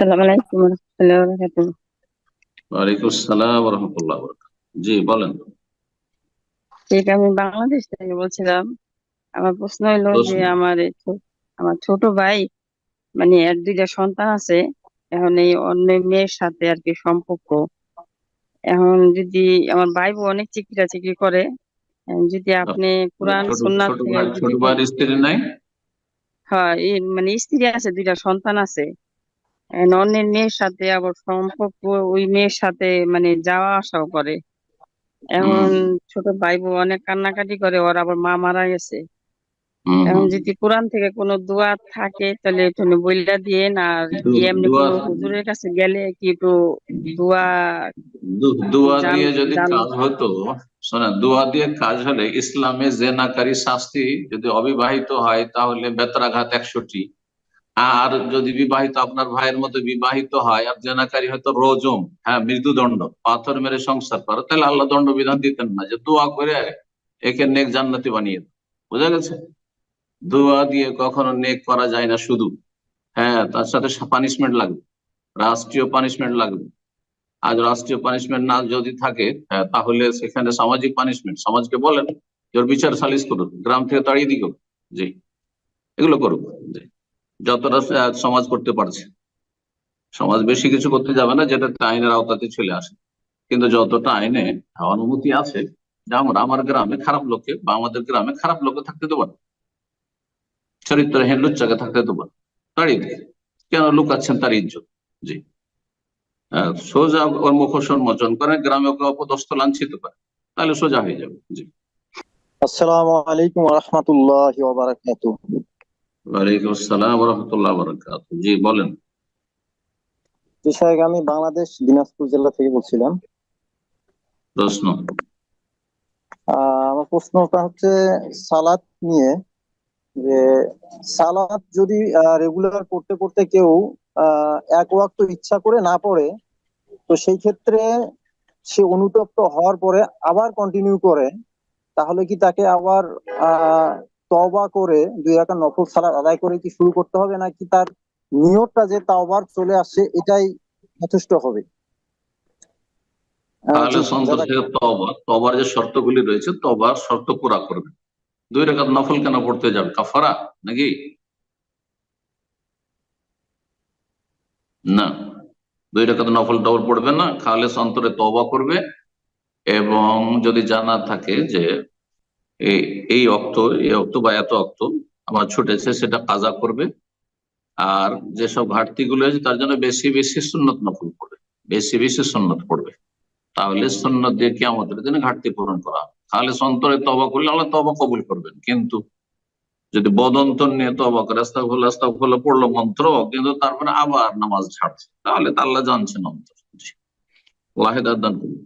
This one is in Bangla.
আসসালামু আলাইকুম ওয়ালাইকুম আসসালাম রহমতুল্লাহ জি বলেন। ঠিক আমি বাংলাদেশ থেকে বলছিলাম। আমার প্রশ্ন হলো যে আমার আমার ছোট ভাই মানে এর দুইটা সন্তান আছে এখন এই অন্য মেয়ের সাথে আর কি সম্পর্ক। এখন যদি আমার ভাই অনেক চিকিরা চিকরি করে যদি আপনি কোরআন সুন্নাত ছোট ভাই যদি ছোট ভাইয়ের স্ত্রী নাই? হয় মানে স্ত্রী আছে দুইটা সন্তান আছে। অন্যের মেয়ের সাথে আবার সম্পর্ক ওই মেয়ের সাথে মানে যাওয়া আসাও করে। এখন ছোট ভাই বোন অনেক কান্নাকাটি করে ওর আবার মা মারা গেছে। এখন যদি কোরআন থেকে কোনো দোয়া থাকে তাহলে একটু বইলা দিয়ে না আর কি এমনি কোনো হুজুরের কাছে গেলে কি একটু দোয়া দোয়া দিয়ে যদি কাজ হতো শোনা দোয়া দিয়ে কাজ হলে ইসলামে জেনাকারী শাস্তি যদি অবিবাহিত হয় তাহলে বেতরাঘাত একশোটি। আর যদি বিবাহিত আপনার ভাইয়ের মতো বিবাহিত হয় আর জেনাকারী হয়তো রজম হ্যাঁ মৃত্যুদণ্ড পাথর মেরে সংসার করে তাহলে আল্লাহ দণ্ড বিধান দিতেন না যে দোয়া করে একে নেক জান্নাতি বানিয়ে। বোঝা গেছে? দোয়া দিয়ে কখনো নেক করা যায় না শুধু। হ্যাঁ তার সাথে পানিশমেন্ট লাগবে রাষ্ট্রীয় পানিশমেন্ট লাগবে। আজ রাষ্ট্রীয় পানিশমেন্ট না যদি থাকে হ্যাঁ, তাহলে সেখানে সামাজিক পানিশমেন্ট সমাজকে বলেন ওর বিচার সালিশ করুন গ্রাম থেকে তাড়িয়ে দিক জি এগুলো করুক। জি। যতটা সমাজ করতে পারছে। সমাজ বেশি কিছু করতে যাবে না, যেটা আইনের আওতাতে চলে আসে। কিন্তু যতটা আইনে অনুমতি আছে, যে আমরা, আমার গ্রামে খারাপ লোককে বা আমাদের গ্রামে খারাপ লোকে থাকতে দেবো না। চরিত্রহীন লুচ্চাকে থাকতে দেবো না। তাড়িয়ে দিই কেন লুকাচ্ছেন তার ইজ্জত? জি। সোজা ওর মুখ উন্মোচন করে, গ্রামে ওকে অপদস্থ লাঞ্ছিত করে। তাহলে সোজা হয়ে যাবে। জি। আসসালামু আলাইকুম রহমতুল্লাহ ওয়ালাইকুম আসসালাম রহমতুল্লাহ বরকাত জি বলেন। বিষয় আমি বাংলাদেশ দিনাজপুর জেলা থেকে বলছিলাম। প্রশ্ন। আহ, আমার প্রশ্নটা হচ্ছে সালাত নিয়ে যে সালাত যদি রেগুলার করতে করতে কেউ এক ওয়াক্ত ইচ্ছা করে না পড়ে তো সেই ক্ষেত্রে সে অনুতপ্ত হওয়ার পরে আবার কন্টিনিউ করে তাহলে কি তাকে আবার তওবা করে দুই রাকাত নফল সালাত আদায় করে কি শুরু করতে হবে নাকি তার নিয়তটা যে তাওবার চলে আসছে এটাই যথেষ্ট হবে? তাহলে থেকে তবা তবার যে শর্তগুলি রয়েছে তবার শর্ত পুরা করবে। দুই রেখাত নফল কেন পড়তে যাবে কাফারা নাকি? না। দুই রেখাত নফল ডবল পড়বে না খালে অন্তরে তবা করবে। এবং যদি জানা থাকে যে এই অক্ত এই অক্ত বা এত অক্ত আমার ছুটেছে, সেটা কাজা করবে। আর যেসব ঘাটতি গুলো আছে, তার জন্য বেশি বেশি সুন্নত নফল পড়বে বেশি বেশি সুন্নত পড়বে তাহলে সুন্নত দিয়ে কি আমাদের দিনে ঘাটতি পূরণ করা। তাহলে সন্তরে তবা করলে আল্লাহ তবা কবুল করবেন। কিন্তু যদি বদন্তর নিয়ে তবা করে, আস্তাগফিরুল্লাহ আস্তাগফিরুল্লাহ পড়ল মন্ত্র, কিন্তু তারপরে আবার নামাজ ছাড়ছে। তাহলে তো আল্লাহ জানছেন অন্তর। আল্লাহ দান করুন।